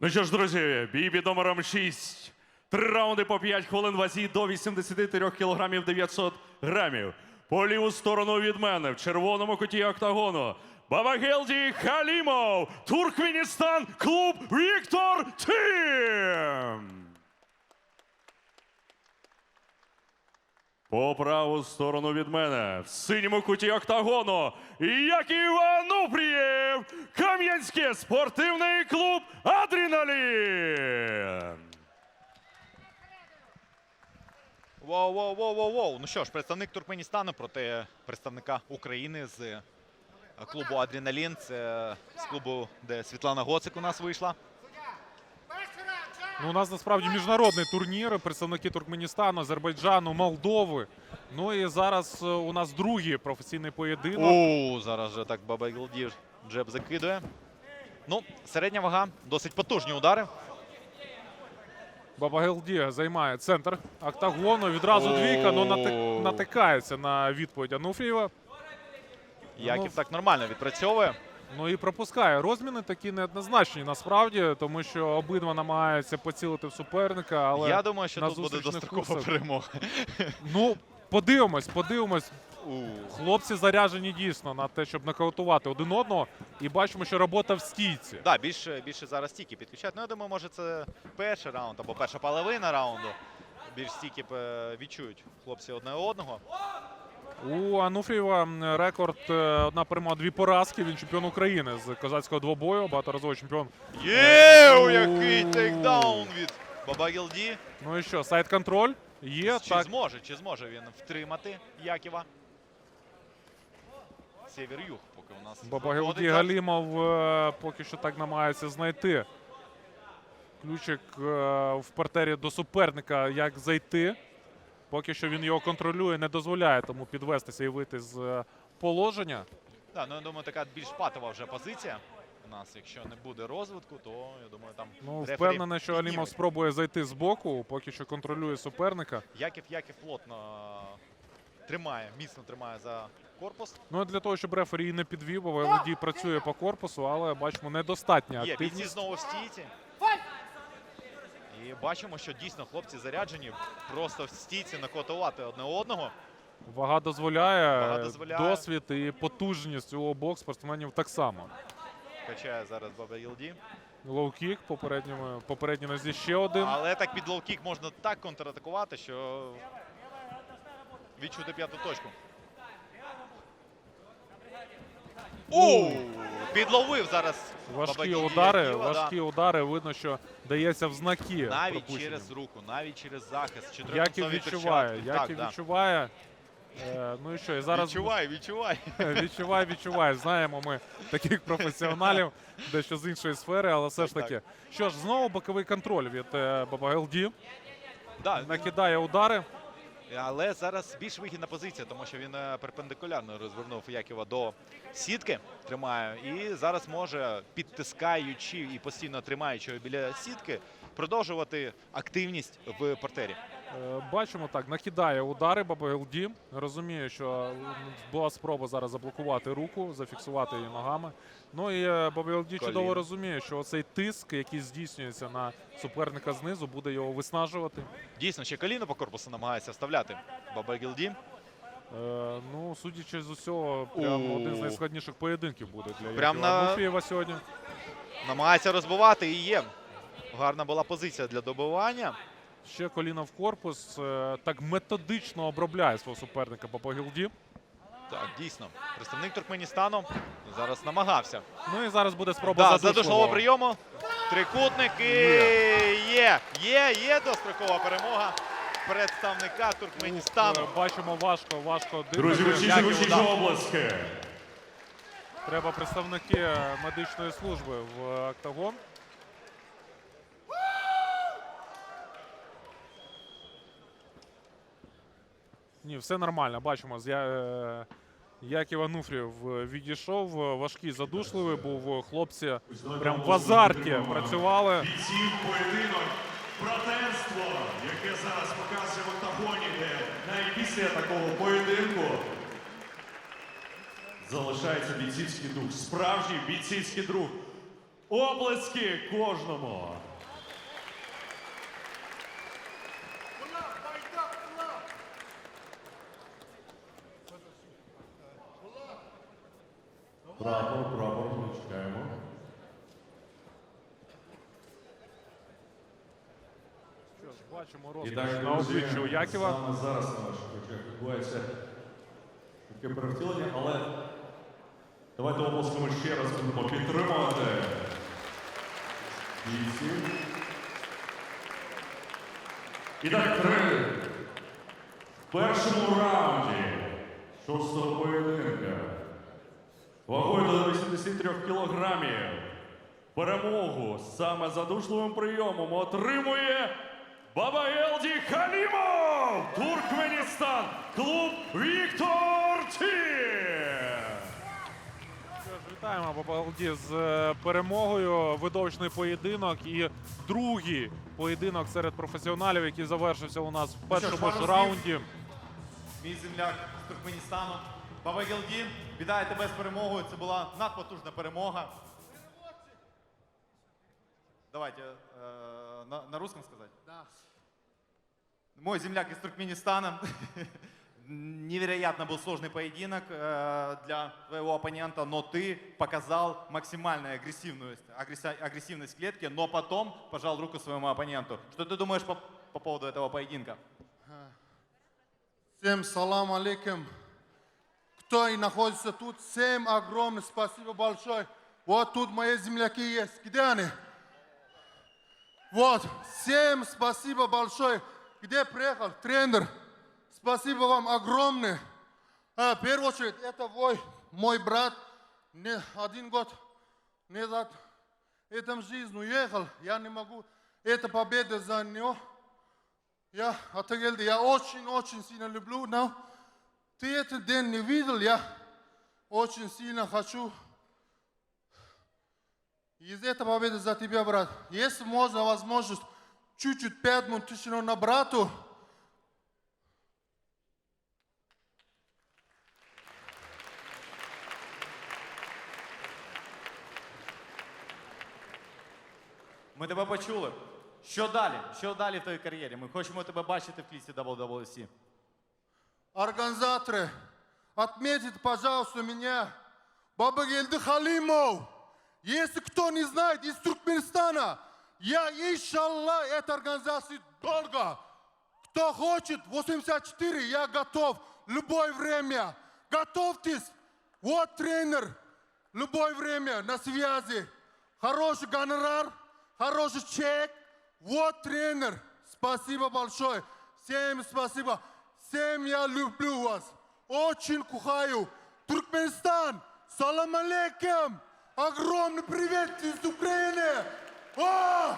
Ну що ж, друзі, бій під номером 6. Три раунди по 5 хвилин вазі до 83 кілограмів 900 грамів. По ліву сторону від мене в червоному куті октагону. Бабагелді Халімов, Туркменістан, клуб Віктор Тім. По праву сторону від мене в синьому куті октагону Яків Ануфрієв, Кам'янське спортивний клуб Адреналін. Воу, воу, воу, воу, воу. Ну що ж, представник Туркменістану проти представника України з клубу Адреналін. Це з клубу, де Світлана Гоцик у нас вийшла. Ну, у нас насправді міжнародний турнір. Представники Туркменістану, Азербайджану, Молдови. Ну і зараз е, у нас другий професійний поєдинок. Оу, зараз же так Баба Гілдір джеб закидує. Ну, середня вага, досить потужні удари. Баба Гелді займає центр октагону. Відразу двійка, але натикається на відповідь Ануфрієва. Яків Ну, так нормально відпрацьовує. Ну і пропускає. Розміни такі неоднозначні насправді, тому що обидва намагаються поцілити в суперника. Але Я думаю, що на тут буде дострокова курсах- перемога. Ну, подивимось, подивимось. Хлопці заряжені дійсно на те, щоб нокаутувати один одного. І бачимо, що робота в стійці. Да, більше, більше зараз стійки підключають. Ну, я думаю, може це перший раунд або перша половина раунду. Більш стійки е, відчують хлопці одне одного. У Ануфрієва рекорд е, одна перемога, дві поразки. Він чемпіон України з козацького двобою, багаторазовий чемпіон. Є, Оу. який тейкдаун від Баба Гілді. Ну і що, сайт контроль є. Чи так. зможе, чи зможе він втримати Яківа? Сєвєр-юг поки у нас. Баба виходить Галімов е, поки що так намагається знайти ключик е, в партері до суперника, як зайти. Поки що він його контролює, не дозволяє тому підвестися і вийти з е, положення. Да, ну я думаю, така більш патова вже позиція. У нас, якщо не буде розвитку, то я думаю, там Ну, впевнений, що підніме. Алімов спробує зайти з боку, поки що контролює суперника. Яків Яків плотно тримає, міцно тримає за корпус. Ну, для того, щоб рефері не підвів, бо ЛД працює по корпусу, але бачимо, недостатня Є бійці знову в стійці. І бачимо, що дійсно хлопці заряджені просто в стійці накотувати одне одного. Вага дозволяє, Вага дозволяє. досвід і потужність у обох спортсменів так само. Качає зараз Баба Єлді. Лоу-кік, попередньому, попередній нозі ще один. Але так під лоу-кік можна так контратакувати, що відчути п'яту точку. Оу! Підловив зараз. Важкі удари, важкі удари. Видно, що дається в знаки. Навіть пропущені. через руку, навіть через захист. Яків чотирьохконцові відчуває. Яків Так, да. відчуває. Е, ну і що, і зараз Відчувай, відчувай. відчувай, відчувай. Знаємо ми таких професіоналів, дещо з іншої сфери, але все ж Так, таки. Що ж, знову боковий контроль від е, Баба ЛД. Да, Накидає удари. Але зараз більш вигідна позиція, тому що він е, перпендикулярно розвернув Яківа до сітки, тримає. І зараз може, підтискаючи і постійно тримаючи біля сітки, продовжувати активність в партері. Е, Бачимо так, накидає удари Баба ЛД. Розуміє, що була спроба зараз заблокувати руку, зафіксувати її ногами. Ну і е, Баба чудово розуміє, що цей тиск, який здійснюється на суперника знизу, буде його виснажувати. Дійсно, ще коліно по корпусу намагається вставляти Баба Гілді. Е, ну, судячи з усього, прям один з найскладніших поєдинків буде для Прям на- сьогодні. Намагається розбивати і є. Гарна була позиція для добивання. Ще коліно в корпус. е, Так методично обробляє свого суперника Баба Гілді. Так, дійсно. Представник Туркменістану зараз намагався. Ну і зараз буде спроба Да, задушливого. задушного прийому. Трикутник і є. Є, є дострокова перемога представника Туркменістану. Е, Бачимо важко, важко Друзі, дихати. учіть, Яків обласки. Треба представники медичної служби в е, октагон. Ні, все нормально. Бачимо. Я... е, Яків Ануфрів е, відійшов. е, Важкий, задушливий був. Хлопці прям в азарті працювали. Бійців поєдинок братерство, яке зараз показує в октагоні, де навіть після такого поєдинку залишається бійцівський дух. Справжній бійцівський дух. Оплески кожному. Прапор, прапор, ми чекаємо. Що ж, бачимо І на обличчі у Яківа. саме зараз на ваших очах відбувається таке перевтілення, але давайте оплесками ще раз будемо підтримувати бійців. І так, три. В першому раунді шостого поєдинка вагою до 83 кілограмів перемогу саме задушливим прийомом отримує Бабаелді Халімов! Туркменістан! Клуб Віктор Ті! Що ж, Вітаємо Бабалді з е, перемогою. Видовищний поєдинок і другий поєдинок серед професіоналів, який завершився у нас в першому ж раунді. Мій земляк з Туркменістану. Баба Гелдін, вітаю тебе з перемогою. Це була надпотужна перемога. Давайте э, на, на русском сказать. Да. Мой земляк из Туркменистана. Невероятно был сложный поединок э, для твоего оппонента, но ты показал максимальную агрессивность, агресси- агрессивность в клетке, но потом пожал руку своему оппоненту. Что ты думаешь по, по поводу этого поединка? Всем салам алейкум. Кто и находится тут, всем огромное спасибо большое. Вот тут мои земляки есть. Где они? Вот, всем спасибо большое. Где приехал тренер? Спасибо вам огромное. А, в первую очередь, это мой, мой брат. Не, один год назад этом жизнь уехал. Я не могу. Это победа за него. Я, Атагелди, я очень-очень сильно люблю, но ты этот день не видел, я очень сильно хочу из этого победы за тебя, брат. Если можно, возможность, чуть-чуть пять минут тишину на брату, Ми тебе почули. Що далі? Що далі в твоїй кар'єрі? Ми хочемо тебе бачити в клісі WWC. организаторы, отметьте, пожалуйста, меня, Баба Гельды Халимов. Если кто не знает, из Туркменистана, я, иншаллах, этой организации долго. Кто хочет, 84, я готов, любое время. Готовьтесь, вот тренер, любое время, на связи. Хороший гонорар, хороший чек, вот тренер. Спасибо большое, всем спасибо. Всем я люблю вас. Очень кухаю. Туркменистан, салам алейкум. Огромный привет из Украины. О!